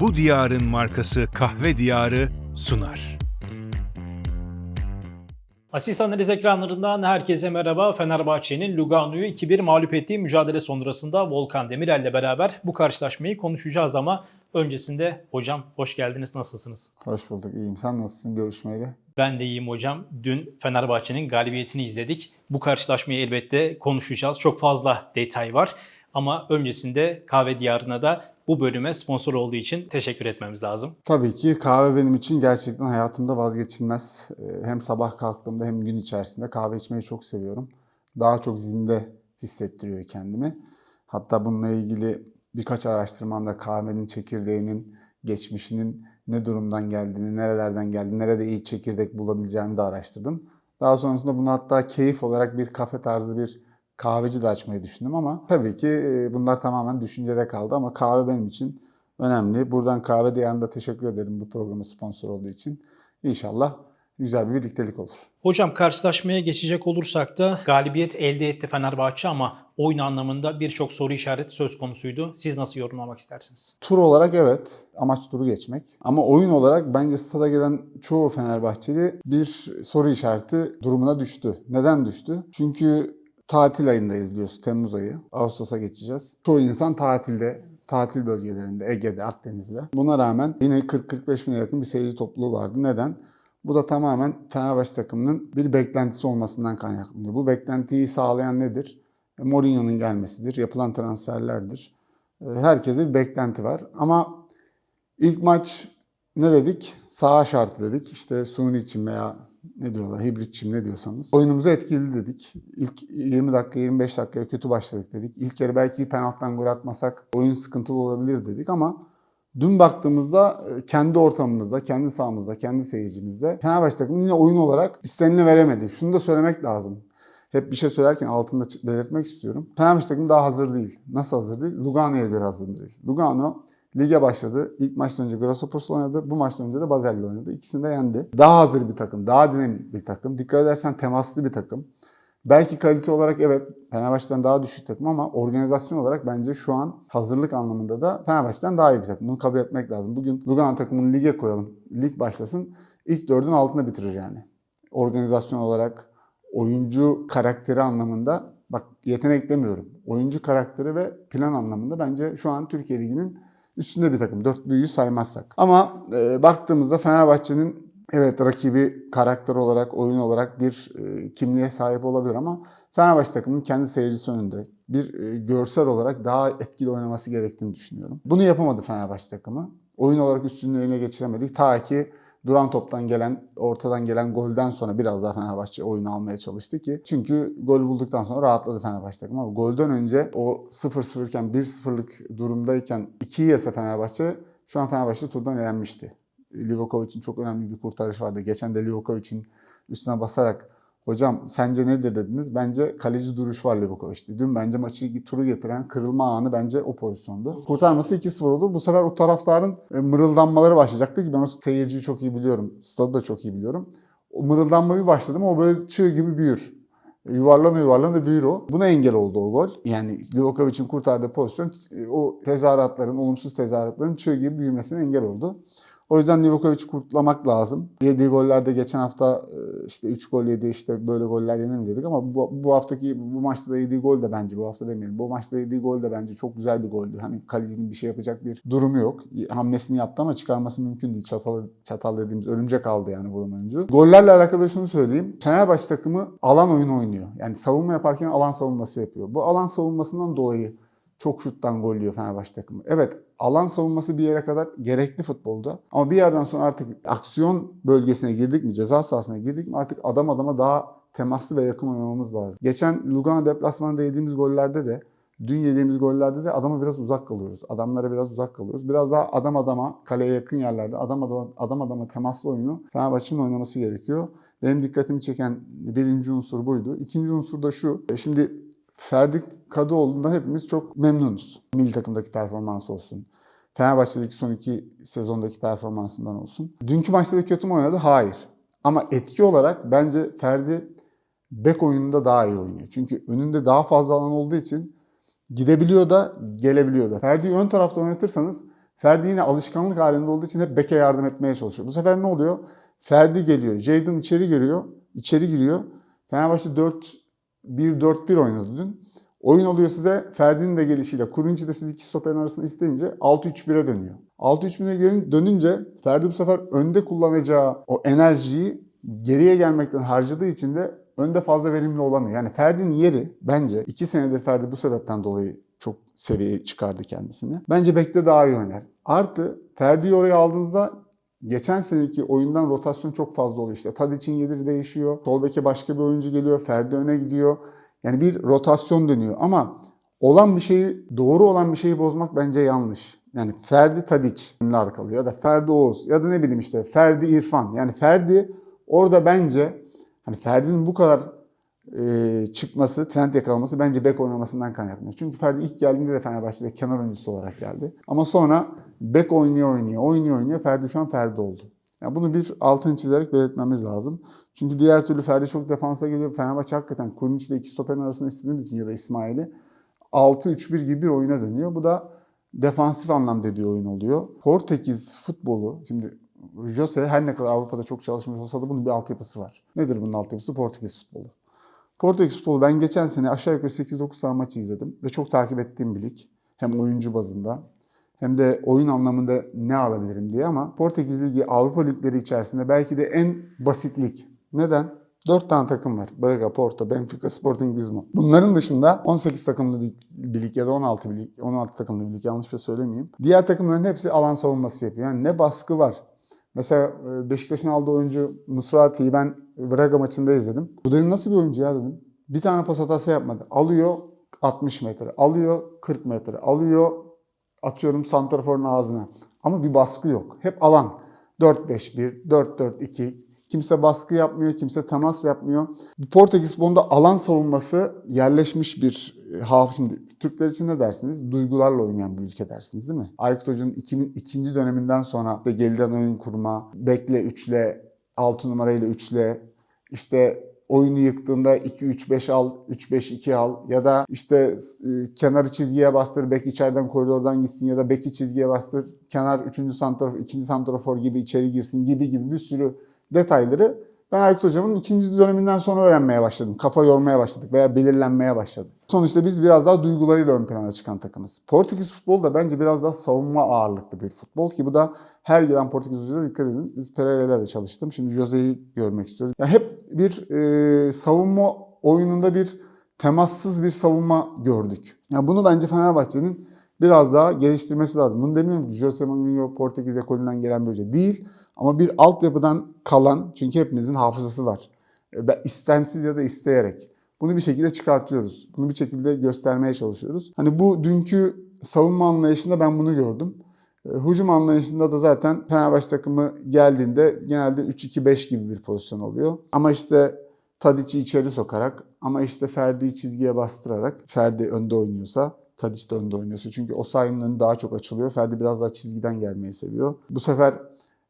bu diyarın markası Kahve Diyarı sunar. Asist analiz ekranlarından herkese merhaba. Fenerbahçe'nin Lugano'yu 2-1 mağlup ettiği mücadele sonrasında Volkan Demirel ile beraber bu karşılaşmayı konuşacağız ama öncesinde hocam hoş geldiniz nasılsınız? Hoş bulduk. İyiyim. Sen nasılsın görüşmeyeli? Ben de iyiyim hocam. Dün Fenerbahçe'nin galibiyetini izledik. Bu karşılaşmayı elbette konuşacağız. Çok fazla detay var. Ama öncesinde Kahve Diyarı'na da bu bölüme sponsor olduğu için teşekkür etmemiz lazım. Tabii ki kahve benim için gerçekten hayatımda vazgeçilmez. Ee, Hem sabah kalktığımda hem gün içerisinde kahve içmeyi çok seviyorum. Daha çok zinde hissettiriyor kendimi. Hatta bununla ilgili birkaç araştırmamda kahvenin çekirdeğinin geçmişinin ne durumdan geldiğini, nerelerden geldiğini, nerede iyi çekirdek bulabileceğimi de araştırdım. Daha sonrasında bunu hatta keyif olarak bir kafe tarzı bir kahveci de açmayı düşündüm ama tabii ki e, bunlar tamamen düşüncede kaldı ama kahve benim için önemli. Buradan Kahve Diyarı'nda teşekkür ederim bu programın sponsor olduğu için. İnşallah güzel bir birliktelik olur. Hocam karşılaşmaya geçecek olursak da galibiyet elde etti Fenerbahçe ama oyun anlamında birçok soru işareti söz konusuydu. Siz nasıl yorumlamak istersiniz? Tur olarak evet amaç turu geçmek. Ama oyun olarak bence stada gelen çoğu Fenerbahçeli bir soru işareti durumuna düştü. Neden düştü? Çünkü tatil ayındayız biliyorsun Temmuz ayı. Ağustos'a geçeceğiz. Çoğu insan tatilde, tatil bölgelerinde, Ege'de, Akdeniz'de. Buna rağmen yine 40-45 bine yakın bir seyirci topluluğu vardı. Neden? Bu da tamamen Fenerbahçe takımının bir beklentisi olmasından kaynaklanıyor. Bu beklentiyi sağlayan nedir? E, Mourinho'nun gelmesidir, yapılan transferlerdir. E, Herkese bir beklenti var. Ama ilk maç ne dedik? Saha şartı dedik. İşte suni çim veya ne diyorlar, hibrit çim ne diyorsanız. Oyunumuzu etkili dedik. İlk 20 dakika, 25 dakikaya kötü başladık dedik. İlk yarı belki penaltıdan gol atmasak oyun sıkıntılı olabilir dedik ama dün baktığımızda e, kendi ortamımızda, kendi sahamızda, kendi seyircimizde Fenerbahçe takımı yine oyun olarak istenini veremedi. Şunu da söylemek lazım. Hep bir şey söylerken altında belirtmek istiyorum. Fenerbahçe takımı daha hazır değil. Nasıl hazır değil? Lugano'ya göre hazır değil. Lugano lige başladı. İlk maçtan önce Grassopors'la oynadı. Bu maçtan önce de Basel'le oynadı. İkisini de yendi. Daha hazır bir takım. Daha dinamik bir takım. Dikkat edersen temaslı bir takım. Belki kalite olarak evet Fenerbahçe'den daha düşük takım ama organizasyon olarak bence şu an hazırlık anlamında da Fenerbahçe'den daha iyi bir takım. Bunu kabul etmek lazım. Bugün Lugano takımını lige koyalım. Lig başlasın. İlk dördün altında bitirir yani. Organizasyon olarak, oyuncu karakteri anlamında bak yetenek demiyorum. Oyuncu karakteri ve plan anlamında bence şu an Türkiye Ligi'nin üstünde bir takım. Dörtlüyü saymazsak. Ama e, baktığımızda Fenerbahçe'nin evet rakibi karakter olarak, oyun olarak bir e, kimliğe sahip olabilir ama Fenerbahçe takımının kendi seyircisi önünde bir e, görsel olarak daha etkili oynaması gerektiğini düşünüyorum. Bunu yapamadı Fenerbahçe takımı. Oyun olarak üstünlüğü eline geçiremedik. Ta ki duran toptan gelen, ortadan gelen golden sonra biraz daha Fenerbahçe oyunu almaya çalıştı ki. Çünkü gol bulduktan sonra rahatladı Fenerbahçe takımı ama golden önce o 0-0 iken 1-0'lık durumdayken 2'yi yese Fenerbahçe şu an Fenerbahçe turdan elenmişti. Livakovic'in çok önemli bir kurtarış vardı. Geçen de Livakovic'in üstüne basarak Hocam sence nedir dediniz. Bence kaleci duruş var Livakovic'te. Dün bence maçı turu getiren kırılma anı bence o pozisyondu. Kurtarması 2-0 olur. Bu sefer o taraftarın e, mırıldanmaları başlayacaktı ki ben o seyirciyi çok iyi biliyorum. Stadı da çok iyi biliyorum. O mırıldanma bir başladı ama o böyle çığ gibi büyür. E, Yuvarlana yuvarlana büyür o. Buna engel oldu o gol. Yani Livakovic'in kurtardığı pozisyon e, o tezahüratların, olumsuz tezahüratların çığ gibi büyümesine engel oldu. O yüzden Livakovic'i kurtulamak lazım. Yediği gollerde geçen hafta e, işte 3 gol yedi işte böyle goller yenir mi dedik ama bu, bu haftaki bu maçta da yediği gol de bence bu hafta demeyelim. Bu maçta yediği gol de bence çok güzel bir goldü. Hani kalecinin bir şey yapacak bir durumu yok. Hamlesini yaptı ama çıkarması mümkün değil. Çatal, çatal dediğimiz örümcek aldı yani vuran oyuncu. Gollerle alakalı şunu söyleyeyim. Fenerbahçe takımı alan oyunu oynuyor. Yani savunma yaparken alan savunması yapıyor. Bu alan savunmasından dolayı çok şuttan gol yiyor Fenerbahçe takımı. Evet alan savunması bir yere kadar gerekli futbolda. Ama bir yerden sonra artık aksiyon bölgesine girdik mi, ceza sahasına girdik mi artık adam adama daha temaslı ve yakın oynamamız lazım. Geçen Lugano deplasmanında yediğimiz gollerde de dün yediğimiz gollerde de adama biraz uzak kalıyoruz. Adamlara biraz uzak kalıyoruz. Biraz daha adam adama, kaleye yakın yerlerde adam adama, adam adama temaslı oyunu Fenerbahçe'nin oynaması gerekiyor. Benim dikkatimi çeken birinci unsur buydu. İkinci unsur da şu. E, Şimdi Ferdi Kadıoğlu'ndan hepimiz çok memnunuz. Milli takımdaki performansı olsun. Fenerbahçe'deki son iki sezondaki performansından olsun. Dünkü maçta da kötü mü oynadı? Hayır. Ama etki olarak bence Ferdi bek oyununda daha iyi oynuyor. Çünkü önünde daha fazla alan olduğu için gidebiliyor da gelebiliyor da. Ferdi'yi ön tarafta oynatırsanız Ferdi yine alışkanlık halinde olduğu için hep beke yardım etmeye çalışıyor. Bu sefer ne oluyor? Ferdi geliyor. Jadon içeri giriyor. içeri giriyor. Fenerbahçe 4-1-4-1 oynadı dün. Oyun oluyor size Ferdi'nin de gelişiyle. Kuruncu da siz iki stoperin arasında isteyince 6-3-1'e dönüyor. 6-3-1'e gelin- dönünce Ferdi bu sefer önde kullanacağı o enerjiyi geriye gelmekten harcadığı için de önde fazla verimli olamıyor. Yani Ferdi'nin yeri bence 2 senedir Ferdi bu sebepten dolayı çok seviyeye çıkardı kendisini. Bence bekte daha iyi oynar. Artı Ferdi'yi oraya aldığınızda geçen seneki oyundan rotasyon çok fazla oluyor. İşte Tadic'in yeri değişiyor. Sol beke başka bir oyuncu geliyor. Ferdi öne gidiyor. Yani bir rotasyon dönüyor ama olan bir şeyi, doğru olan bir şeyi bozmak bence yanlış. Yani Ferdi Tadic önlü arkalı ya da Ferdi Oğuz ya da ne bileyim işte Ferdi İrfan. Yani Ferdi orada bence hani Ferdi'nin bu kadar e, çıkması, trend yakalaması bence bek oynamasından kaynaklanıyor. Çünkü Ferdi ilk geldiğinde de Fenerbahçe'de kenar oyuncusu olarak geldi. Ama sonra bek oynuyor oynuyor, oynuyor oynuyor. Ferdi şu an Ferdi oldu. Yani bunu bir altını çizerek belirtmemiz lazım. Çünkü diğer türlü Ferdi çok defansa geliyor. Fenerbahçe hakikaten Kurnic ile iki stoperin arasında istediğimiz ya da İsmail'i 6-3-1 gibi bir oyuna dönüyor. Bu da defansif anlamda bir oyun oluyor. Portekiz futbolu, şimdi Jose her ne kadar Avrupa'da çok çalışmış olsa da bunun bir altyapısı var. Nedir bunun altyapısı? Portekiz futbolu. Portekiz futbolu ben geçen sene aşağı yukarı 8-9 tane maçı izledim ve çok takip ettiğim bir lig. Hem oyuncu bazında hem de oyun anlamında ne alabilirim diye ama Portekiz Ligi Avrupa ligleri içerisinde belki de en basit lig. Neden? 4 tane takım var. Braga, Porto, Benfica, Sporting Lisbon. Bunların dışında 18 takımlı bir, bir lig ya da 16 bir lig, 16 takımlı bir lig yanlış bir şey söylemeyeyim. Diğer takımların hepsi alan savunması yapıyor. Yani ne baskı var. Mesela e, Beşiktaş'ın aldığı oyuncu Musrati'yi ben Braga maçında izledim. Bu dedim nasıl bir oyuncu ya dedim. Bir tane pas hatası yapmadı. Alıyor 60 metre, alıyor 40 metre, alıyor atıyorum santraforun ağzına. Ama bir baskı yok. Hep alan. 4-5-1, 4-4-2. Kimse baskı yapmıyor, kimse temas yapmıyor. Bu Portekiz futbolunda alan savunması yerleşmiş bir e, hafız. Şimdi Türkler için ne dersiniz? Duygularla oynayan bir ülke dersiniz değil mi? Aykut Hoca'nın iki- ikinci döneminden sonra da geriden oyun kurma, bekle üçle, 6 numarayla üçle, işte oyunu yıktığında 2-3-5 al, 3-5-2 al ya da işte e, kenarı çizgiye bastır, bek içeriden koridordan gitsin ya da beki çizgiye bastır, kenar 3. santrafor, 2. santrafor gibi içeri girsin gibi gibi bir sürü detayları ben Aykut Hocam'ın ikinci döneminden sonra öğrenmeye başladım. Kafa yormaya başladık veya belirlenmeye başladı. Sonuçta biz biraz daha duygularıyla ön plana çıkan takımız. Portekiz futbolu da bence biraz daha savunma ağırlıklı bir futbol ki bu da her gelen Portekiz hocaya dikkat edin. Biz Pereira ile de çalıştım. Şimdi Jose'yi görmek istiyoruz. Ya hep bir e, savunma oyununda bir temassız bir savunma gördük. Yani bunu bence Fenerbahçe'nin biraz daha geliştirmesi lazım. Bunu demiyorum ki Jose Mourinho Portekiz ekolünden gelen bir hoca değil. Ama bir altyapıdan kalan, çünkü hepimizin hafızası var. E, istemsiz ya da isteyerek. Bunu bir şekilde çıkartıyoruz. Bunu bir şekilde göstermeye çalışıyoruz. Hani bu dünkü savunma anlayışında ben bunu gördüm. E, Hücum anlayışında da zaten Fenerbahçe takımı geldiğinde genelde 3-2-5 gibi bir pozisyon oluyor. Ama işte Tadic'i içeri sokarak ama işte Ferdi'yi çizgiye bastırarak Ferdi önde oynuyorsa Tadic de önde oynuyorsa. Çünkü o sahanın önü daha çok açılıyor. Ferdi biraz daha çizgiden gelmeyi seviyor. Bu sefer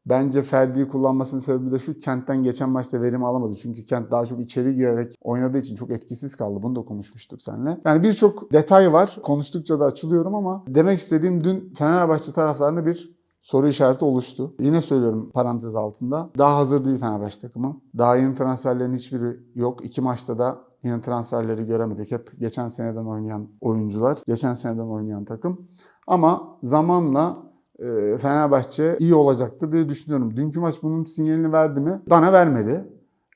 Bence Ferdi'yi kullanmasının sebebi de şu Kent'ten geçen maçta verim alamadı. Çünkü Kent daha çok içeri girerek oynadığı için çok etkisiz kaldı. Bunu da konuşmuştuk seninle. Yani birçok detay var. Konuştukça da açılıyorum ama demek istediğim dün Fenerbahçe taraflarında bir soru işareti oluştu. Yine söylüyorum parantez altında. Daha hazır değil Fenerbahçe takımı. Daha yeni transferlerin hiçbiri yok. İki maçta da yeni transferleri göremedik. Hep geçen seneden oynayan oyuncular, geçen seneden oynayan takım. Ama zamanla Fenerbahçe iyi olacaktır diye düşünüyorum. Dünkü maç bunun sinyalini verdi mi? Bana vermedi.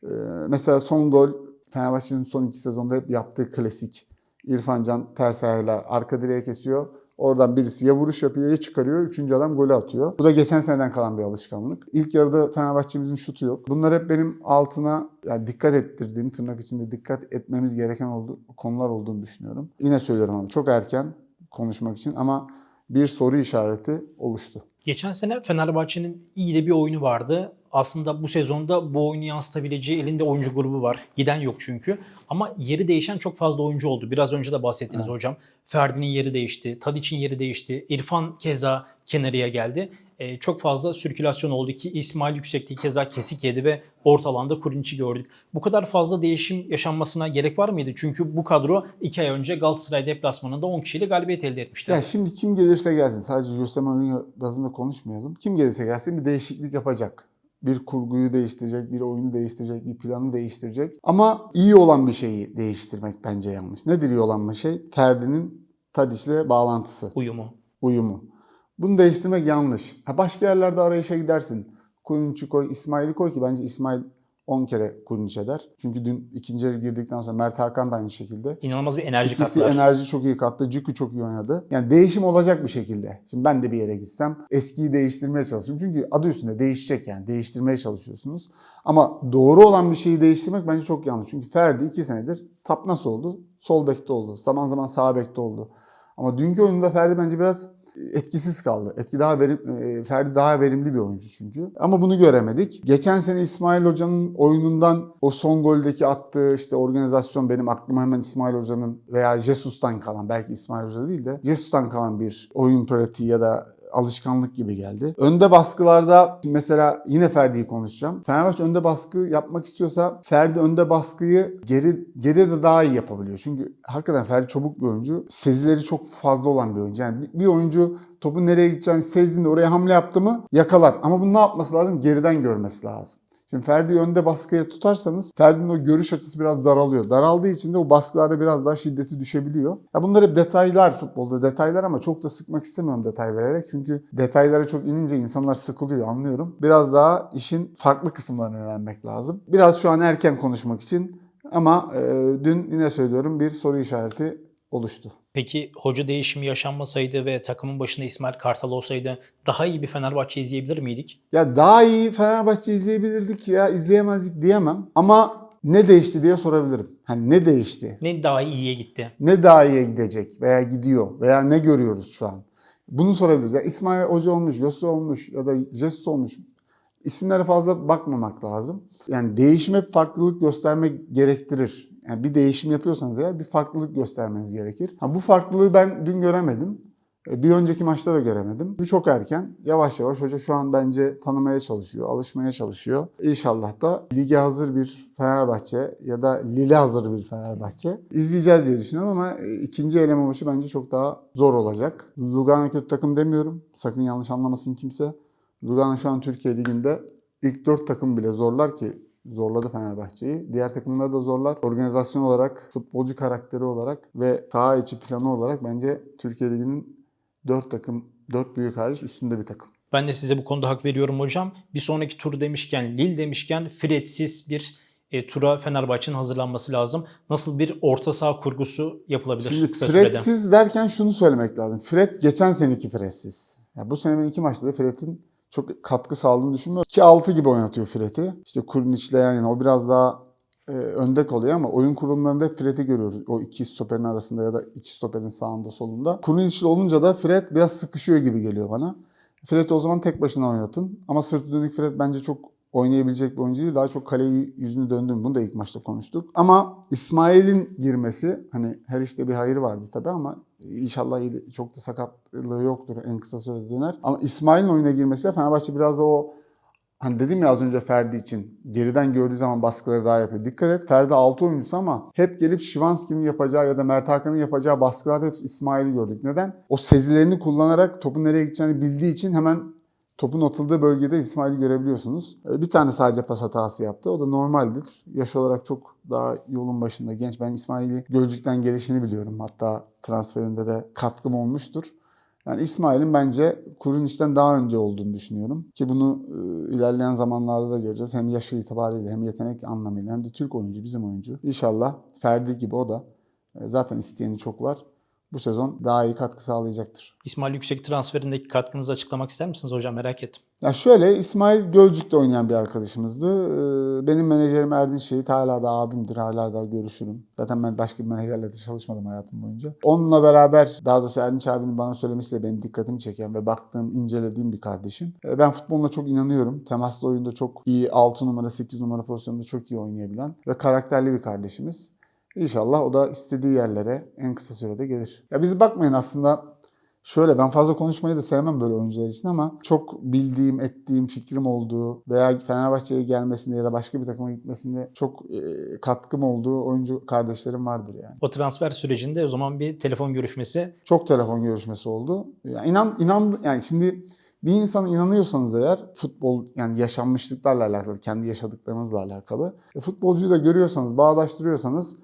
E, Mesela son gol Fenerbahçe'nin son iki sezonda hep yaptığı klasik. İrfan Can ters ayağıyla arka direğe kesiyor. Oradan birisi ya vuruş yapıyor ya çıkarıyor. Üçüncü adam golü atıyor. Bu da geçen seneden kalan bir alışkanlık. İlk yarıda Fenerbahçe'mizin şutu yok. Bunlar hep benim altına yani dikkat ettirdiğim, tırnak içinde dikkat etmemiz gereken oldu, konular olduğunu düşünüyorum. Yine söylüyorum ama çok erken konuşmak için ama bir soru işareti oluştu. Geçen sene Fenerbahçe'nin iyi de bir oyunu vardı aslında bu sezonda bu oyunu yansıtabileceği elinde oyuncu grubu var. Giden yok çünkü. Ama yeri değişen çok fazla oyuncu oldu. Biraz önce de bahsettiniz Evet. hocam. Ferdi'nin yeri değişti. Tadic'in yeri değişti. İrfan keza kenarıya geldi. Ee, çok fazla sirkülasyon oldu ki İsmail Yüksekliği keza kesik yedi ve orta alanda Kurinic'i gördük. Bu kadar fazla değişim yaşanmasına gerek var mıydı? Çünkü bu kadro 2 ay önce Galatasaray deplasmanında 10 kişiyle galibiyet elde etmişti. Ya şimdi kim gelirse gelsin. Sadece Jose Mourinho bazında konuşmayalım. Kim gelirse gelsin bir değişiklik yapacak. Bir kurguyu değiştirecek, bir oyunu değiştirecek, bir planı değiştirecek. Ama iyi olan bir şeyi değiştirmek bence yanlış. Nedir iyi olan bir şey? Ferdi'nin Tadic'le bağlantısı, Uyumu. uyumu. Bunu değiştirmek yanlış. Ha başka yerlerde arayışa gidersin. Kuyunç'u koy, İsmail'i koy ki bence İsmail 10 kere Kuyunç eder. Çünkü dün ikinci yarı girdikten sonra Mert Hakan da aynı şekilde. İnanılmaz bir enerji İkisi katlar. enerji çok iyi kattı. Cükü çok iyi oynadı. Yani değişim olacak bir şekilde. Şimdi ben de bir yere gitsem eskiyi değiştirmeye çalışırım. Çünkü adı üstünde değişecek yani. Değiştirmeye çalışıyorsunuz. Ama doğru olan bir şeyi değiştirmek bence çok yanlış. Çünkü Ferdi iki senedir tap nasıl oldu? Sol bekte oldu. Zaman zaman sağ bekte oldu. Ama dünkü oyunda Ferdi bence biraz etkisiz kaldı. Etki daha verim, e, Ferdi daha verimli bir oyuncu çünkü. Ama bunu göremedik. Geçen sene İsmail Hoca'nın oyunundan o son goldeki attığı işte organizasyon benim aklıma hemen İsmail Hoca'nın veya Jesus'tan kalan belki İsmail Hoca değil de Jesus'tan kalan bir oyun pratiği ya da alışkanlık gibi geldi. Önde baskılarda mesela yine Ferdi'yi konuşacağım. Fenerbahçe önde baskı yapmak istiyorsa Ferdi önde baskıyı geri geride de daha iyi yapabiliyor. Çünkü hakikaten Ferdi çabuk bir oyuncu. Sezileri çok fazla olan bir oyuncu. Yani bir- oyuncu topu nereye gideceğini sezdiğinde oraya hamle yaptı mı yakalar. Ama bunu ne yapması lazım? Geriden görmesi lazım. Şimdi Ferdi'yi önde baskıya tutarsanız Ferdi'nin o görüş açısı biraz daralıyor. Daraldığı için de o baskılarda biraz daha şiddeti düşebiliyor. Ya bunlar hep detaylar futbolda detaylar ama çok da sıkmak istemiyorum detay vererek. Çünkü detaylara çok inince insanlar sıkılıyor anlıyorum. Biraz daha işin farklı kısımlarına yönelmek lazım. Biraz şu an erken konuşmak için ama e, dün yine söylüyorum bir soru işareti oluştu. Peki hoca değişimi yaşanmasaydı ve takımın başında İsmail Kartal olsaydı daha iyi bir Fenerbahçe izleyebilir miydik? Ya daha iyi Fenerbahçe izleyebilirdik ya izleyemezdik diyemem. Ama ne değişti diye sorabilirim. Hani ne değişti? Ne daha iyiye gitti? ne daha iyiye gidecek veya gidiyor veya ne görüyoruz şu an? Bunu sorabiliriz. Ya İsmail Hoca olmuş, Yosu olmuş ya da Jesus olmuş. İsimlere fazla bakmamak lazım. Yani değişim hep farklılık göstermek gerektirir. Yani bir değişim yapıyorsanız eğer bir farklılık göstermeniz gerekir. Ha, bu farklılığı ben dün göremedim. E, Bir önceki maçta da göremedim. Bu çok erken. Yavaş yavaş hoca şu an bence tanımaya çalışıyor, alışmaya çalışıyor. İnşallah da lige hazır bir Fenerbahçe ya da Lille hazır bir Fenerbahçe izleyeceğiz diye düşünüyorum ama e, ikinci eleme maçı bence çok daha zor olacak. Lugano kötü takım demiyorum. Sakın yanlış anlamasın kimse. Lugano şu an Türkiye Ligi'nde ilk dört takım bile zorlar ki zorladı Fenerbahçe'yi. Diğer takımları da zorlar. Organizasyon olarak, futbolcu karakteri olarak ve saha içi planı olarak bence Türkiye Ligi'nin dört takım, dört büyük hariç üstünde bir takım. Ben de size bu konuda hak veriyorum hocam. Bir sonraki tur demişken, Lille demişken Fredsiz bir e, tura Fenerbahçe'nin hazırlanması lazım. Nasıl bir orta saha kurgusu yapılabilir Şimdi? Fred'siz derken şunu söylemek lazım. Fred geçen seneki Fred'siz. Ya bu sene ben iki maçta da Fred'in çok katkı sağladığını düşünmüyorum. 2-6 gibi oynatıyor Fred'i. İşte Kurniç'le yan o biraz daha e, önde kalıyor ama oyun kurulumlarında hep Fred'i görüyoruz. O iki stoperin arasında ya da iki stoperin sağında solunda. Kurniç'le olunca da Fred biraz sıkışıyor gibi geliyor bana. Fred'i o zaman tek başına oynatın. Ama sırtı dönük Fred bence çok oynayabilecek bir oyuncu değil. Daha çok kaleyi yüzünü döndüm. Bunu da ilk maçta konuştuk. Ama İsmail'in girmesi hani her işte bir hayır vardı tabii ama inşallah iyi- çok da sakatlığı yoktur. En kısa sürede döner. Ama İsmail'in oyuna girmesiyle Fenerbahçe biraz da o Hani dedim ya az önce Ferdi için geriden gördüğü zaman baskıları daha yapıyor. Dikkat et Ferdi 6 oyuncusu ama hep gelip Şivanski'nin yapacağı ya da Mert Hakan'ın yapacağı baskılarda hep İsmail'i gördük. Neden? O sezilerini kullanarak topun nereye gideceğini bildiği için hemen topun atıldığı bölgede İsmail'i görebiliyorsunuz. Ee, Bir tane sadece pas hatası yaptı. O da normaldir. Yaş olarak çok daha yolun başında genç. Ben İsmail'i Gölcük'ten gelişini biliyorum. Hatta transferinde de katkım olmuştur. Yani İsmail'in bence Kuruniç'ten daha önce olduğunu düşünüyorum. Ki bunu e, ilerleyen zamanlarda da göreceğiz. Hem yaşı itibariyle hem yetenek anlamıyla hem de Türk oyuncu, bizim oyuncu. İnşallah Ferdi gibi o da. e, zaten isteyeni çok var. Bu sezon daha iyi katkı sağlayacaktır. İsmail Yüksek transferindeki katkınızı açıklamak ister misiniz hocam? Merak ettim. Ya şöyle İsmail Gölcük'te oynayan bir arkadaşımızdı. Ee, Benim menajerim Erdinç Şehit hala da abimdir. Hala da görüşürüm. Zaten ben başka bir menajerle de çalışmadım hayatım boyunca. Onunla beraber daha doğrusu Erdinç abinin bana söylemesiyle benim dikkatimi çeken ve baktığım, incelediğim bir kardeşim. Ee, Ben futboluna çok inanıyorum. Temaslı oyunda çok iyi 6 numara, 8 numara pozisyonunda çok iyi oynayabilen ve karakterli bir kardeşimiz. İnşallah o da istediği yerlere en kısa sürede gelir. Ya biz bakmayın aslında Şöyle ben fazla konuşmayı da sevmem böyle oyuncular için ama çok bildiğim, ettiğim, fikrim olduğu veya Fenerbahçe'ye gelmesinde ya da başka bir takıma gitmesinde çok e, katkım olduğu oyuncu kardeşlerim vardır yani. O transfer sürecinde o zaman bir telefon görüşmesi Çok telefon görüşmesi oldu. Yani inan inan yani şimdi bir insana inanıyorsanız eğer futbol yani yaşanmışlıklarla alakalı, kendi yaşadıklarınızla alakalı. E, futbolcuyu da görüyorsanız, bağdaştırıyorsanız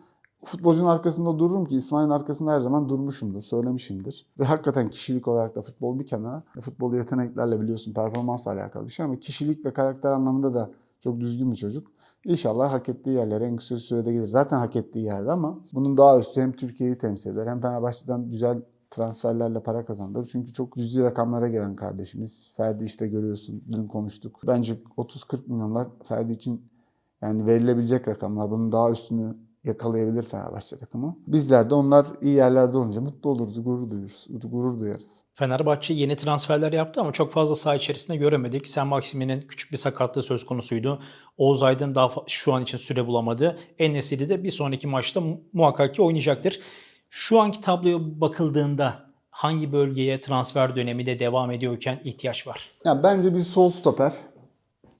futbolcunun arkasında dururum ki İsmail'in arkasında her zaman durmuşumdur, söylemişimdir. Ve hakikaten kişilik olarak da futbol bir kenara. E, futbol yeteneklerle biliyorsun performansla alakalı bir şey ama kişilik ve karakter anlamında da çok düzgün bir çocuk. İnşallah hak ettiği yerlere en kısa sürede gelir. Zaten hak ettiği yerde ama bunun daha üstü hem Türkiye'yi temsil eder hem Fenerbahçe'den güzel transferlerle para kazandırır. Çünkü çok cüzi rakamlara gelen kardeşimiz. Ferdi işte görüyorsun. Dün konuştuk. Bence 30-40 milyonlar Ferdi için yani verilebilecek rakamlar. Bunun daha üstünü yakalayabilir Fenerbahçe takımı. Bizler de onlar iyi yerlerde olunca mutlu oluruz, gurur duyarız. Gurur duyarız. Fenerbahçe yeni transferler yaptı ama çok fazla saha içerisinde göremedik. Sen Maksimin'in küçük bir sakatlığı söz konusuydu. Oğuz Aydın daha şu an için süre bulamadı. Enesiri de bir sonraki maçta mu- muhakkak ki oynayacaktır. Şu anki tabloya bakıldığında hangi bölgeye transfer dönemi de devam ediyorken ihtiyaç var? Ya bence bir sol stoper.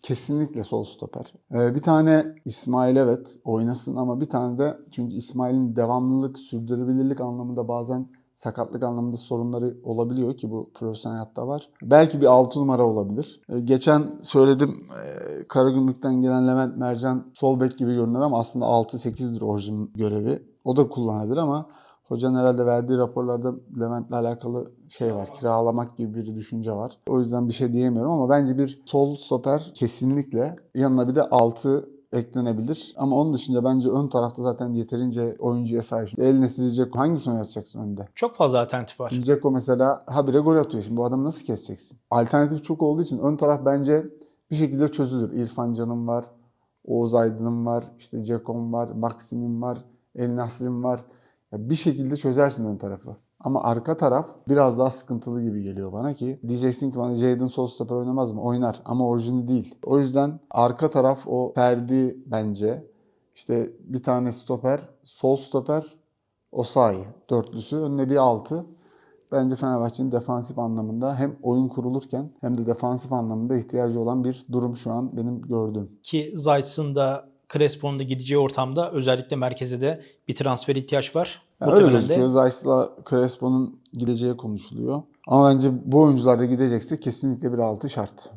Kesinlikle sol stoper. Ee, bir tane İsmail evet oynasın ama bir tane de çünkü İsmail'in devamlılık, sürdürülebilirlik anlamında bazen sakatlık anlamında sorunları olabiliyor ki bu profesyonel hayatta var. Belki bir 6 numara olabilir. Ee, geçen söyledim e, Karagümrük'ten gelen Levent Mercan sol bek gibi görünür ama aslında 6-8'dir orijin görevi. O da kullanabilir ama Hocanın herhalde verdiği raporlarda Levent'le alakalı şey var. Kiralamak gibi bir düşünce var. O yüzden bir şey diyemiyorum ama bence bir sol stoper kesinlikle yanına bir de 6 eklenebilir. Ama onun dışında bence ön tarafta zaten yeterince oyuncuya sahip. El Nesiri Dzeko hangisini oynatacaksın önde? Çok fazla alternatif var. Şimdi Dzeko mesela habire gol atıyor. Şimdi bu adamı nasıl keseceksin? Alternatif çok olduğu için ön taraf bence bir şekilde çözülür. İrfan Can'ın var, Oğuz Aydın'ın var, işte Ceko'm var, Maksim'in var, El Nasır'ın var. Bir şekilde çözersin ön tarafı. Ama arka taraf biraz daha sıkıntılı gibi geliyor bana ki diyeceksin ki bana Jadon sol stoper oynamaz mı? Oynar ama orijini değil. O yüzden arka taraf o Ferdi bence işte bir tane stoper, sol stoper, Osayi dörtlüsü. Önüne bir altı. Bence Fenerbahçe'nin defansif anlamında hem oyun kurulurken hem de defansif anlamında ihtiyacı olan bir durum şu an benim gördüğüm. Ki Zayt'sın da Crespo'nun da gideceği ortamda özellikle merkeze de bir transfer ihtiyaç var. Yani öyle gözüküyor. Zayt'la Crespo'nun gideceği konuşuluyor. Ama bence bu oyuncular da gidecekse kesinlikle bir altı şart.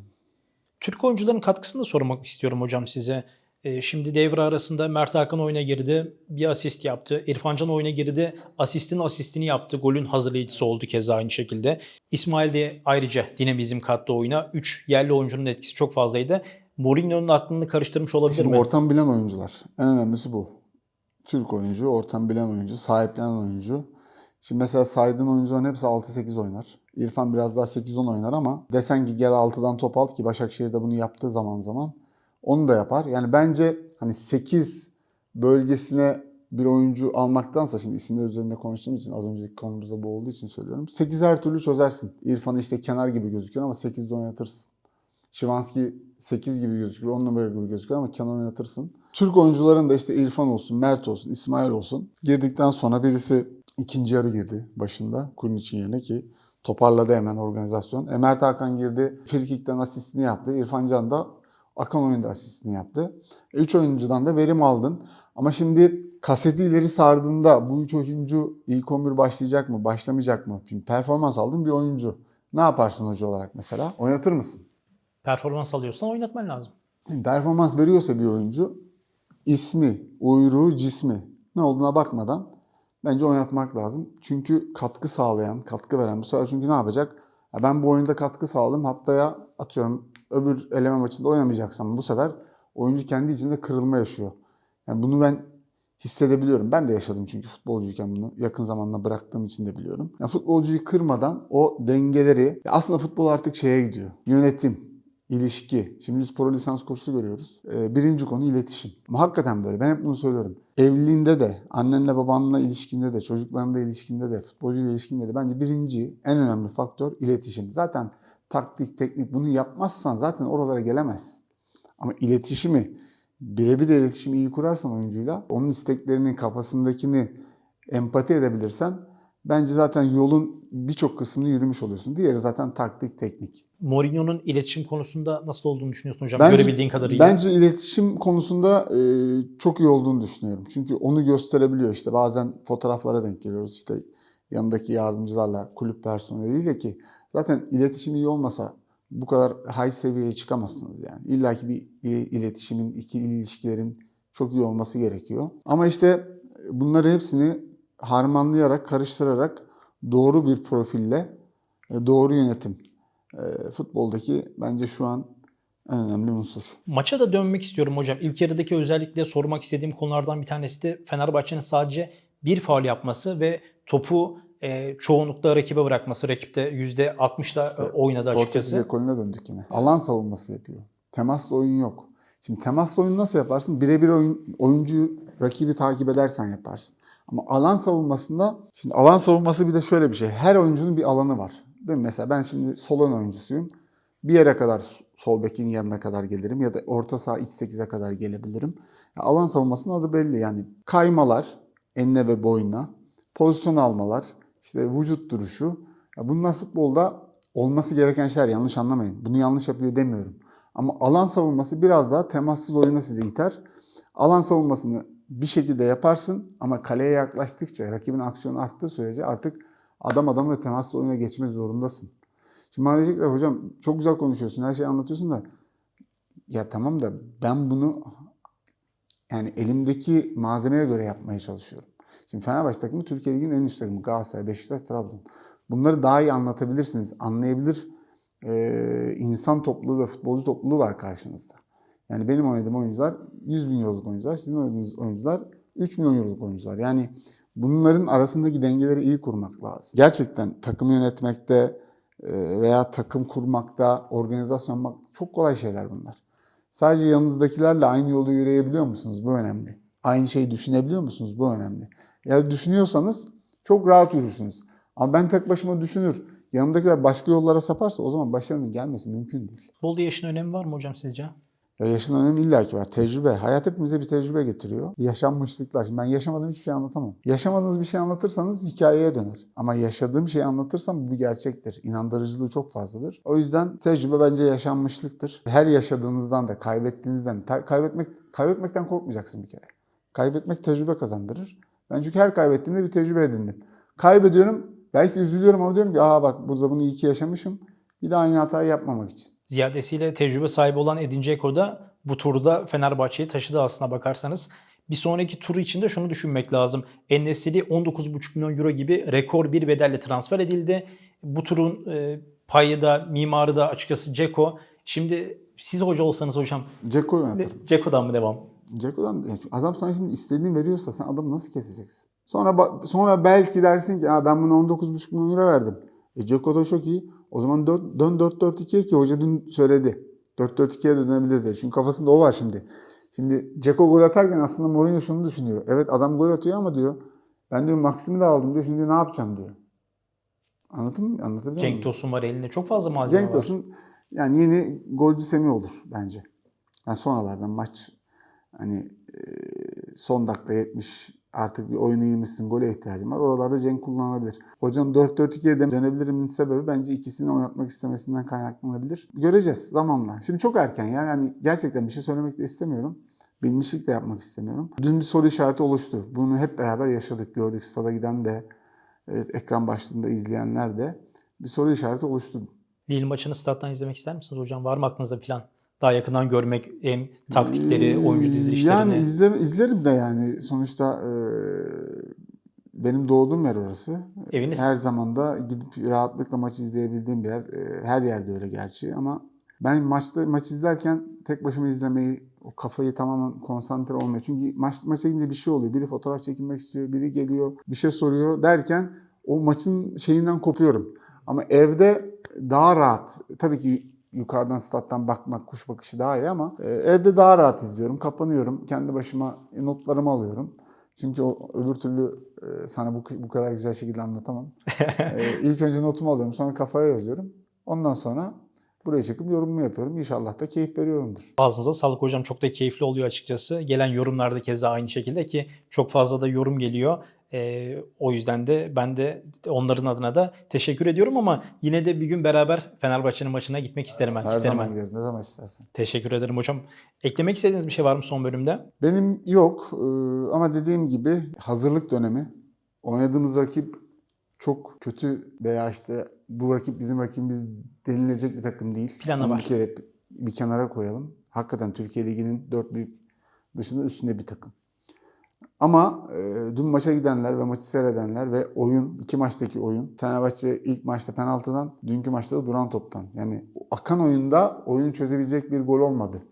Türk oyuncuların katkısını da sormak istiyorum hocam size. Ee, şimdi devre arasında Mert Hakan oyuna girdi. Bir asist yaptı. İrfan Can oyuna girdi. Asistin asistini yaptı. Golün hazırlayıcısı oldu keza aynı şekilde. İsmail de ayrıca dinamizm kattı oyuna. 3 yerli oyuncunun etkisi çok fazlaydı. Mourinho'nun aklını karıştırmış olabilir Şimdi mi? ortam bilen oyuncular. En önemlisi bu. Türk oyuncu, ortam bilen oyuncu, sahiplenen oyuncu. Şimdi mesela saydığın oyuncuların hepsi 6-8 oynar. İrfan biraz daha 8-10 oynar ama desen ki gel 6'dan top al ki Başakşehir'de bunu yaptığı zaman zaman onu da yapar. Yani bence hani 8 bölgesine bir oyuncu almaktansa şimdi isimler üzerinde konuştuğum için az önceki konumuzda bu olduğu için söylüyorum. 8 her türlü çözersin. İrfan'ı işte kenar gibi gözüküyor ama 8'de oynatırsın. Şivanski 8 gibi gözüküyor, 10 numara gibi gözüküyor ama kenar oynatırsın. Türk oyuncuların da işte İrfan olsun, Mert olsun, İsmail olsun. Girdikten sonra birisi ikinci yarı girdi başında Kurniç'in yerine ki toparladı hemen organizasyon. E, Mert Hakan girdi, frikikten asistini yaptı. İrfan Can da akan oyunda asistini yaptı. E, üç oyuncudan da verim aldın. Ama şimdi kaseti ileri sardığında bu üç oyuncu ilk 11 başlayacak mı, başlamayacak mı? Şimdi performans aldın bir oyuncu. Ne yaparsın hoca olarak mesela? Oynatır mısın? Performans alıyorsan oynatman lazım. performans veriyorsa bir oyuncu ismi, uyruğu, cismi ne olduğuna bakmadan bence oynatmak lazım. Çünkü katkı sağlayan, katkı veren bu sefer çünkü ne yapacak? Ya ben bu oyunda katkı sağladım haftaya atıyorum öbür eleme maçında oynamayacaksam bu sefer oyuncu kendi içinde kırılma yaşıyor. Yani bunu ben hissedebiliyorum. Ben de yaşadım çünkü futbolcuyken bunu yakın zamanda bıraktığım için de biliyorum. Yani futbolcuyu kırmadan o dengeleri aslında futbol artık şeye gidiyor. Yönetim, ilişki. Şimdi biz pro lisans kursu görüyoruz. Ee, birinci konu iletişim. Ama hakikaten böyle. Ben hep bunu söylüyorum. Evliliğinde de, annenle babanla ilişkinde de, çocuklarınla ilişkinde de, futbolcuyla ilişkinde de bence birinci en önemli faktör iletişim. Zaten taktik, teknik bunu yapmazsan zaten oralara gelemezsin. Ama iletişimi, birebir iletişimi iyi kurarsan oyuncuyla, onun isteklerini, kafasındakini empati edebilirsen bence zaten yolun birçok kısmını yürümüş oluyorsun. Diğeri zaten taktik, teknik. Mourinho'nun iletişim konusunda nasıl olduğunu düşünüyorsun hocam? Bence- Görebildiğin kadarıyla. Bence iletişim konusunda e, çok iyi olduğunu düşünüyorum. Çünkü onu gösterebiliyor. İşte bazen fotoğraflara denk geliyoruz. İşte yanındaki yardımcılarla, kulüp personeliyle ki zaten iletişim iyi olmasa bu kadar high seviyeye çıkamazsınız yani. İlla ki bir iletişimin, ikili ilişkilerin çok iyi olması gerekiyor. Ama işte bunları hepsini harmanlayarak, karıştırarak doğru bir profille, e, doğru yönetim e, futboldaki bence şu an en önemli unsur. Maça da dönmek istiyorum hocam. İlk yarıdaki özellikle sormak istediğim konulardan bir tanesi de Fenerbahçe'nin sadece bir faul yapması ve topu e, çoğunlukla rakibe bırakması. Rakipte %60'la İşte oynadı Portekiz açıkçası. ekolüne döndük yine. Alan savunması yapıyor. Temaslı oyun yok. Şimdi temaslı oyun nasıl yaparsın? Birebir oyun, oyuncuyu rakibi takip edersen yaparsın. Ama alan savunmasında, şimdi alan savunması bir de şöyle bir şey. Her oyuncunun bir alanı var. Değil mi? Mesela ben şimdi sol ön oyuncusuyum. Bir yere kadar sol bekin yanına kadar gelirim ya da orta saha iç 8'e kadar gelebilirim. Ya alan savunmasının adı belli. Yani kaymalar, enine ve boyuna, pozisyon almalar, işte vücut duruşu. Ya bunlar futbolda olması gereken şeyler yanlış anlamayın. Bunu yanlış yapıyor demiyorum. Ama alan savunması biraz daha temassız oyuna sizi iter. Alan savunmasını bir şekilde yaparsın ama kaleye yaklaştıkça rakibin aksiyonu arttığı sürece artık adam adam ve temaslı oyuna geçmek zorundasın. Şimdi bana diyecekler hocam çok güzel konuşuyorsun her şeyi anlatıyorsun da ya tamam da ben bunu yani elimdeki malzemeye göre yapmaya çalışıyorum. Şimdi Fenerbahçe takımı Türkiye Ligi'nin en üst takımı. Galatasaray, Beşiktaş, Trabzon. Bunları daha iyi anlatabilirsiniz. Anlayabilir e, insan topluluğu ve futbolcu topluluğu var karşınızda. Yani benim oynadığım oyuncular 100 bin euroluk oyuncular. Sizin oynadığınız oyuncular 3 milyon euroluk oyuncular. Yani bunların arasındaki dengeleri iyi kurmak lazım. Gerçekten takım yönetmekte e, veya takım kurmakta, organizasyon yapmak çok kolay şeyler bunlar. Sadece yanınızdakilerle aynı yolu yürüyebiliyor musunuz? Bu önemli. Aynı şeyi düşünebiliyor musunuz? Bu önemli. Eğer düşünüyorsanız çok rahat yürürsünüz. Ama ben tek başıma düşünür, yanımdakiler başka yollara saparsa o zaman başarının gelmesi mümkün değil. Futbolda yaşın önemi var mı hocam sizce? Ya yaşın önemi illaki var. Tecrübe. Hayat hepimize bir tecrübe getiriyor. Yaşanmışlıklar. Şimdi ben yaşamadığım hiçbir şey anlatamam. Yaşamadığınız bir şey anlatırsanız hikayeye döner. Ama yaşadığım şeyi anlatırsam bu bir gerçektir. İnandırıcılığı çok fazladır. O yüzden tecrübe bence yaşanmışlıktır. Her yaşadığınızdan da kaybettiğinizden kaybetmek kaybetmekten korkmayacaksın bir kere. Kaybetmek tecrübe kazandırır. Ben çünkü her kaybettiğimde bir tecrübe edindim. Kaybediyorum. Belki üzülüyorum ama diyorum ki aa bak burada bunu iyi ki yaşamışım. Bir daha aynı hatayı yapmamak için. Ziyadesiyle tecrübe sahibi olan Edin Dzeko da bu turda Fenerbahçe'yi taşıdı aslına bakarsanız. Bir sonraki turu için de şunu düşünmek lazım. Enesiri 19,5 milyon euro gibi rekor bir bedelle transfer edildi. Bu turun e, payı da mimarı da açıkçası Dzeko. Şimdi siz hoca olsanız hocam Ceko'yu oynatırım. Dzeko'dan mı devam? Ceko'dan yani adam sana şimdi istediğini veriyorsa sen adamı nasıl keseceksin? Sonra sonra belki dersin ki "Aa, ben buna 19,5 milyon euro verdim. E Ceko da çok iyi. O zaman dört- dön 4-4-2'ye ki hoca dün söyledi. 4-4-2'ye de dönebiliriz diye. Çünkü kafasında o var şimdi. Şimdi Ceko gol atarken aslında Mourinho şunu düşünüyor. Evet adam gol atıyor ama diyor ben diyor Maxim'i de aldım diyor. Şimdi ne yapacağım diyor. Anladın mı? Anlatabiliyor muyum? Cenk Tosun var elinde. Çok fazla malzeme Cenk var. Tosun yani yeni golcü Semih olur bence. Yani sonralardan maç hani son dakika 70 artık bir oyunu yemişsin gole ihtiyacım var. Oralarda Cenk kullanılabilir. Hocam 4-4-2'ye de dönebilirimin sebebi bence ikisini oynatmak istemesinden kaynaklanabilir. Göreceğiz zamanla. Şimdi çok erken ya. Yani gerçekten bir şey söylemek de istemiyorum. Bilmişlik de yapmak istemiyorum. Dün bir soru işareti oluştu. Bunu hep beraber yaşadık, gördük. Stada giden de, evet, ekran başlığında izleyenler de bir soru işareti oluştu. Lille maçını stat'tan izlemek ister misiniz hocam? Var mı aklınızda plan? Daha yakından görmek hem taktikleri, oyuncu dizilişlerini. Yani izle, izlerim de yani sonuçta e, benim doğduğum yer orası. Eviniz. Her zaman da gidip rahatlıkla maçı izleyebildiğim bir yer. E, her yerde öyle gerçi ama ben maçta maç izlerken tek başıma izlemeyi o kafayı tamamen konsantre olmuyor. Çünkü maç maça gidince bir şey oluyor. Biri fotoğraf çekinmek istiyor, biri geliyor, bir şey soruyor derken o maçın şeyinden kopuyorum. Ama evde daha rahat. Tabii ki yukarıdan stat'tan bakmak, kuş bakışı daha iyi ama e, evde daha rahat izliyorum. Kapanıyorum. Kendi başıma notlarımı alıyorum. Çünkü o, öbür türlü e, sana bu, bu kadar güzel şekilde anlatamam. e, ilk önce notumu alıyorum. Sonra kafaya yazıyorum. Ondan sonra buraya çıkıp yorumumu yapıyorum. İnşallah da keyif veriyorumdur. Ağzınıza sağlık hocam. Çok da keyifli oluyor açıkçası. Gelen yorumlarda keza aynı şekilde ki çok fazla da yorum geliyor. Ee, o yüzden de ben de onların adına da teşekkür ediyorum ama yine de bir gün beraber Fenerbahçe'nin maçına gitmek isterim ben. Her isterim zaman ben. gideriz. Ne zaman istersen. Teşekkür ederim hocam. Eklemek istediğiniz bir şey var mı son bölümde? Benim yok ama dediğim gibi hazırlık dönemi. Oynadığımız rakip çok kötü veya işte bu rakip bizim rakibimiz denilecek bir takım değil. Planı Onu var. Bir kere bir kenara koyalım. Hakikaten Türkiye Ligi'nin dört büyük dışında üstünde bir takım. Ama e, dün maça gidenler ve maçı seyredenler ve oyun, iki maçtaki oyun. Fenerbahçe ilk maçta penaltıdan, dünkü maçta da duran toptan. Yani akan oyunda oyunu çözebilecek bir gol olmadı.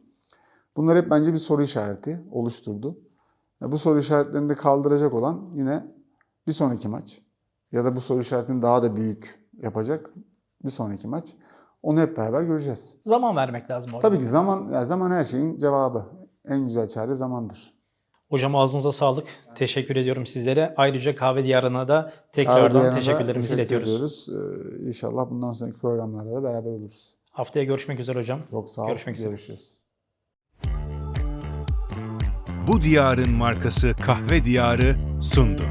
Bunlar hep bence bir soru işareti oluşturdu. Ya Bu soru işaretlerini de kaldıracak olan yine bir sonraki maç. Ya da bu soru işaretini daha da büyük yapacak bir sonraki maç. Onu hep beraber göreceğiz. Zaman vermek lazım. Tabii ki zaman, ya zaman her şeyin cevabı. En güzel çare zamandır. Hocam ağzınıza sağlık. Teşekkür ediyorum sizlere. Ayrıca Kahve Diyarı'na da tekrardan Diyarı'na teşekkürlerimizi teşekkür iletiyoruz. ediyoruz. Ee, inşallah bundan sonraki programlarda da beraber oluruz. Haftaya görüşmek üzere hocam. Çok sağ ol. Görüşmek üzere. Görüşürüz. Bu diyarın markası Kahve Diyarı sundu.